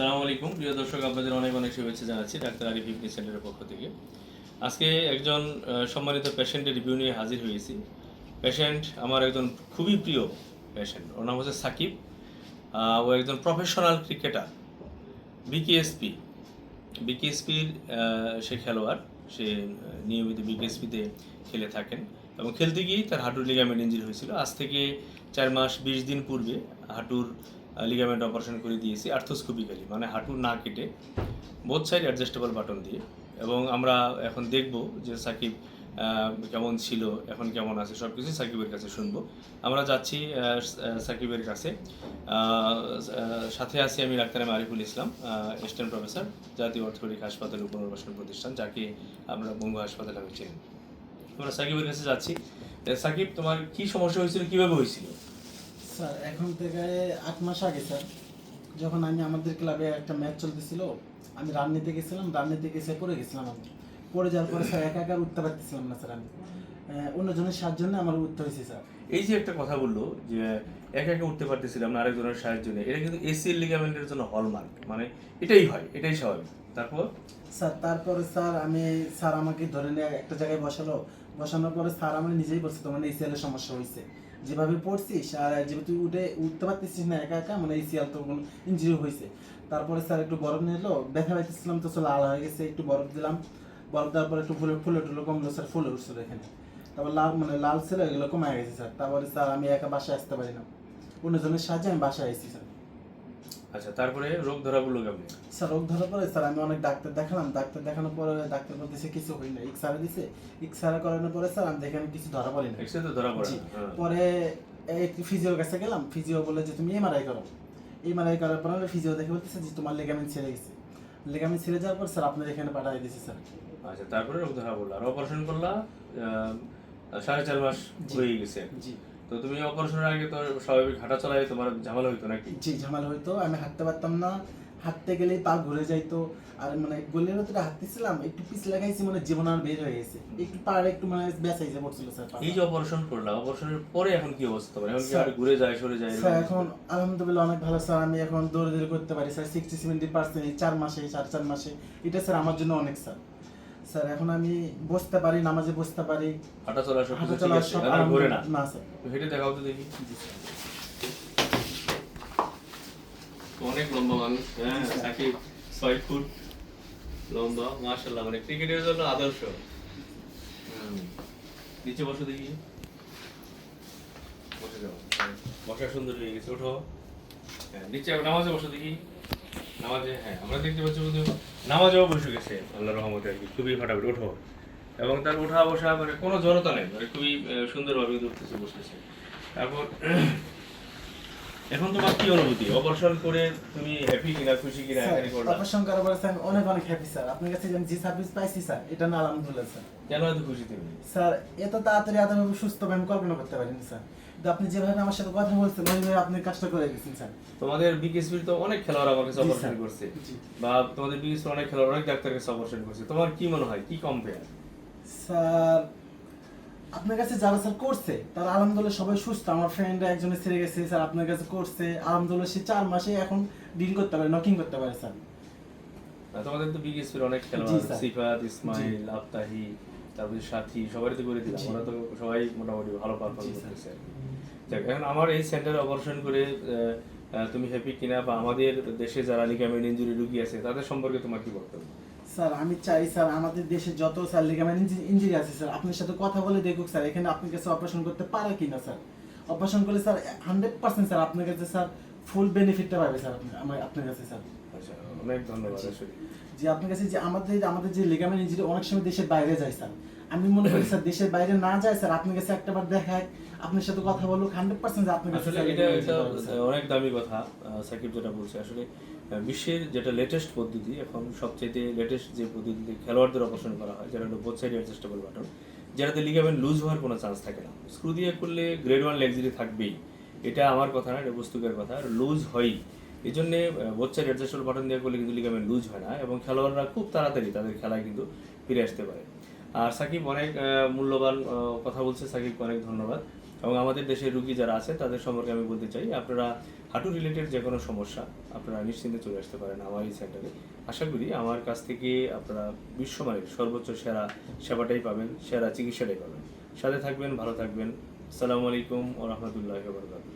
সালাম আলাইকুম। প্রিয় দর্শক, আপনাদের অনেক অনেক শুভেচ্ছা জানাচ্ছি ডাক্তার আরিফ ইবনি সেন্টারের পক্ষ থেকে। আজকে একজন সম্মানিত পেশেন্টের রিভিউ নিয়ে হাজির হয়েছি। পেশেন্ট আমার একজন খুবই প্রিয় পেশেন্ট। ওর নাম হচ্ছে সাকিব। ও একজন প্রফেশনাল ক্রিকেটার, বিকেএসপি। বিকেএসপির সে খেলোয়াড়। সে নিয়মিত বিকেএসপিতে খেলে থাকেন এবং খেলতে গিয়েই তার হাঁটুর লিগামেন্ট ইঞ্জুরি হয়েছিল। আজ থেকে চার মাস বিশ দিন পূর্বে হাঁটুর লিগামেন্ট অপারেশন করে দিয়েছি আর্থোস্কোপিক্যালি মানে হাঁটু না কেটে বোথ সাইড অ্যাডজাস্টেবল বাটন দিয়ে। এবং আমরা এখন দেখব যে সাকিব কেমন ছিল, এখন কেমন আছে সব কিছু সাকিবের কাছে শুনব। আমরা যাচ্ছি সাকিবের কাছে। সাথে আছি আমি doctor Ariful Islam assistant professor জাতীয় অর্থনৈতিক হাসপাতাল ও পুনর্বাসন প্রতিষ্ঠান, যাকে আমরা বঙ্গ হাসপাতাল আমি চিনি। আমরা সাকিবের কাছে যাচ্ছি। সাকিব, তোমার কি সমস্যা হয়েছিল, কীভাবে হয়েছিল? স্যার এখন থেকে আট মাস আগে স্যার যখন আমি আমাদের ক্লাবে একটা ম্যাচ চলতেছিল আমি রান নিতে গেছিলাম রান নিতে গেছে পড়ে গেছিলাম আমি। পড়ে যাওয়ার পরে স্যার একা একা উঠতে পারতেছিলাম না স্যার আমি। অন্যজনের সাহায্যে আমার উঠতে হয়েছে স্যার। এই যে একটা কথা বলল যে একা একা উঠতে পারতেছিলাম না আরেকজনের সাহায্য নেই এটা কিন্তু এসিএল লিগামেন্টের জন্য হলমার্ক মানে এটাই হয় এটাই স্বাভাবিক। তারপর? স্যার তারপরে স্যার আমি স্যার আমাকে ধরে নিয়ে একটা জায়গায় বসালো। বসানোর পরে স্যার আমার নিজেই বলছে তোমার এসিএল এর সমস্যা হয়েছে। যেভাবে পড়ছিস, আর যেহেতু তুই উঠে উঠতে পারতেছিস না একা একা মানে এই সিয়াল তোর কোনো ইঞ্জুরি হয়েছে। তারপরে স্যার একটু বরফ নিয়ে এলো ব্যথা পাইতেছিলাম তো চলো আলা হয়ে গেছে, একটু বরফ দিলাম। বরফ দেওয়ার পরে একটু ফুলে ফুলে টুলো কমলো স্যার ফুলে উঠছিল এখানে। তারপর লাল মানে লাল ছিল, এগুলো কমে গেছে স্যার তারপরে স্যার আমি একা বাসায় আসতে পারি না। অন্যজনের সাহায্যে আমি বাসায় এসেছি স্যার আচ্ছা তারপরে রোগ ধরা বলল কেমন? স্যার রোগ ধরার পরে স্যার আমি অনেক ডাক্তার দেখালাম। ডাক্তার দেখানোর পরে ডাক্তার বলতেছে কিছু হই না এক্সরে দিছে। এক্সরে করানোর পরে স্যার আমি দেখে কিছু ধরা পড়ি না এক্সরে তো ধরা পড়ে হ্যাঁ। পরে একটু ফিজিওর কাছে গেলাম। ফিজিও বলে যে তুমি এমআরআই করো। এমআরআই করার পর ফিজিও দেখে বলতেছে যে তোমার লেগামেন্ট ছেড়ে গেছে। লেগামেন্ট ছেড়ে যাওয়ার পর স্যার আপনার এখানে পাঠিয়ে দিয়েছে স্যার। আচ্ছা তারপরে রোগ ধরা বলল আর অপারেশন করলা সাড়ে চার মাস। হয়ে গেছে। জি। তো তুমি অপারেশনের আগে তো স্বাভাবিক হাঁটা তোমার ঝামেলা হইতো নাকি? জি ঝামেলা হইতো। আমি হাঁটতে পারতাম না। হাঁটতে গেলেই পা ঘুরে যাইতো। আর মানে গলির ভিতরে হাঁটতেছিলাম একটু পিছ লাগাইছি মানে জীবন আর বের হয়ে গেছে। একটু পাড়ে একটু মানে বেসাইছে পড়ছিল স্যার এই যে অপারেশন করলা অপারেশনের পরে এখন কি অবস্থা? তোমার এখন কি আর ঘুরে যায় সরে যায় স্যার এখন আলহামদুলিল্লাহ অনেক ভালো। স্যার আমি এখন দৌড়ে দৌড়ে করতে পারি। স্যার সিক্সটি সেভেন্টি পার্সেন্ট এই চার মাসে সাড়ে চার মাসে। এটা স্যার আমার জন্য অনেক স্যার। স্যার এখন আমি বসতে পারি নামাজে বসতে পারি। হাঁটা চলা সব হাঁটা ঠিক চলা আছে সব আর ঘুরে না? না স্যার। হেঁটে দেখাও তো দেখি। অনেক লম্বা মানুষ হ্যাঁ সাকিব ছয় ফুট লম্বা মাশাল্লাহ মানে ক্রিকেটের জন্য আদর্শ। হুম। নিচে বসো দেখি। বসে যাও। বসা সুন্দর হয়ে গেছে ওঠো। হ্যাঁ নিচে নামাজে বসো দেখি। নামাজে হ্যাঁ আমরা দেখতে পাচ্ছি বন্ধু নামাজেও বসে গেছে আল্লাহ রহমতে আর কি, খুবই ফাটাফাটি ওঠো এবং তার ওঠা বসা মানে কোনো জড়তা নেই মানে খুবই সুন্দরভাবে উঠতেছে, বসতেছে। তারপর এখন তোমার কি অনুভূতি? অপারেশন করে তুমি হ্যাপি কিনা খুশি কিনা এখানে করলা? অপারেশন করার পরে স্যার অনেক অনেক হ্যাপি স্যার। আপনার কাছে যে সার্ভিস পাইছি স্যার এটা না আলহামদুলিল্লাহ স্যার। কেন এত খুশি তুমি? স্যার এত তাড়াতাড়ি এতভাবে সুস্থ আমি কল্পনা করতে পারিনি স্যার। আপনি যেভাবে আমার সাথে কথা বলছেন ওইভাবে আপনি কাজটা করে গেছেন স্যার। তোমাদের বিকেএসপির তো অনেক খেলোয়াড় আমার কাছে অপারেশন করছে। বা তোমাদের বিকেএসপির অনেক খেলোয়াড় অনেক ডাক্তার কাছে অপারেশন করছে। তোমার কি মনে হয়? কি কম্পেয়ার স্যার আপনার কাছে যারা স্যার করছে তারা আলহামদুলিল্লাহ সবাই সুস্থ। আমার ফ্রেন্ড একজনে ছেড়ে গেছে স্যার আপনার কাছে করছে। আলহামদুলিল্লাহ সে চার মাসে এখন ডিল করতে পারে নকিং করতে পারে স্যার। তোমাদের তো বিকেএসপির অনেক খেলোয়াড় সিফাত ইসমাইল আফতাহি তারপরে সাথী সবারই তো করে দিলাম। ওরা তো সবাই মোটামুটি ভালো পারফর্ম। করতেছে। যাক এখন আমার এই সেন্টারে অপারেশন করে তুমি হ্যাপি কিনা বা আমাদের দেশে যারা লিগামেন্ট ইনজুরি রুগী আছে তাদের সম্পর্কে তোমার কি বক্তব্য? স্যার আমি চাই স্যার আমাদের দেশে যত স্যার লিগামেন্ট ইঞ্জুরি আছে স্যার আপনার সাথে কথা বলে দেখুক স্যার এখানে আপনার কাছে অপারেশন করতে পারে কিনা স্যার? অপারেশন করলে স্যার হান্ড্রেড পার্সেন্ট স্যার আপনার কাছে স্যার ফুল বেনিফিটটা পাবে স্যার আপনি আমার আপনার কাছে স্যার। আচ্ছা অনেক ধন্যবাদ যে আপনার কাছে যে আমাদের আমাদের যে লিগামেন্ট ইঞ্জুরি অনেক সময় দেশের বাইরে যায় স্যার। আমি মনে করি স্যার দেশের বাইরে না যায় স্যার আপনার কাছে একটা বার দেখায় আপনার সাথে কথা বলুক হান্ড্রেড পার্সেন্ট আপনার কাছে এটা। অনেক দামি কথা সাকিব যেটা বলছে। আসলে বিশ্বের যেটা লেটেস্ট পদ্ধতি, এখন সবচেয়ে লেটেস্ট যে পদ্ধতিতে খেলোয়াড়দের অপারেশন করা হয়, যেটা হলো বোথ সাইড অ্যাডজাস্টেবল বাটন যেটাতে লিগামেন্ট লুজ হওয়ার কোনো চান্স থাকে না। স্ক্রু দিয়ে করলে গ্রেড ওয়ান লেগজিরি থাকবেই। এটা আমার কথা না, এটা বস্তুকের কথা, আর লুজ হয়ই। এই জন্যে বোথ সাইড অ্যাডজাস্টেবল বাটন দিয়ে করলে কিন্তু লিগামেন্ট লুজ হয় না, এবং খেলোয়াড়রা খুব তাড়াতাড়ি তাদের খেলায় কিন্তু ফিরে আসতে পারে। আর সাকিব অনেক মূল্যবান কথা বলছে, সাকিবকে অনেক ধন্যবাদ। এবং আমাদের দেশের রুগী যারা আছে, তাদের সম্পর্কে আমি বলতে চাই, আপনারা হাঁটু রিলেটেড যে কোনো সমস্যা, আপনারা নিশ্চিন্তে চলে আসতে পারেন আমার এই সেন্টারে। আশা করি আমার কাছ থেকে আপনারা বিশ্বমানের সর্বোচ্চ সেরা সেবাটাই পাবেন, সেরা চিকিৎসাটাই পাবেন। সাথে থাকবেন, ভালো থাকবেন। আসসালামু আলাইকুম ও রহমতুল্লাহ বরকাতুহ।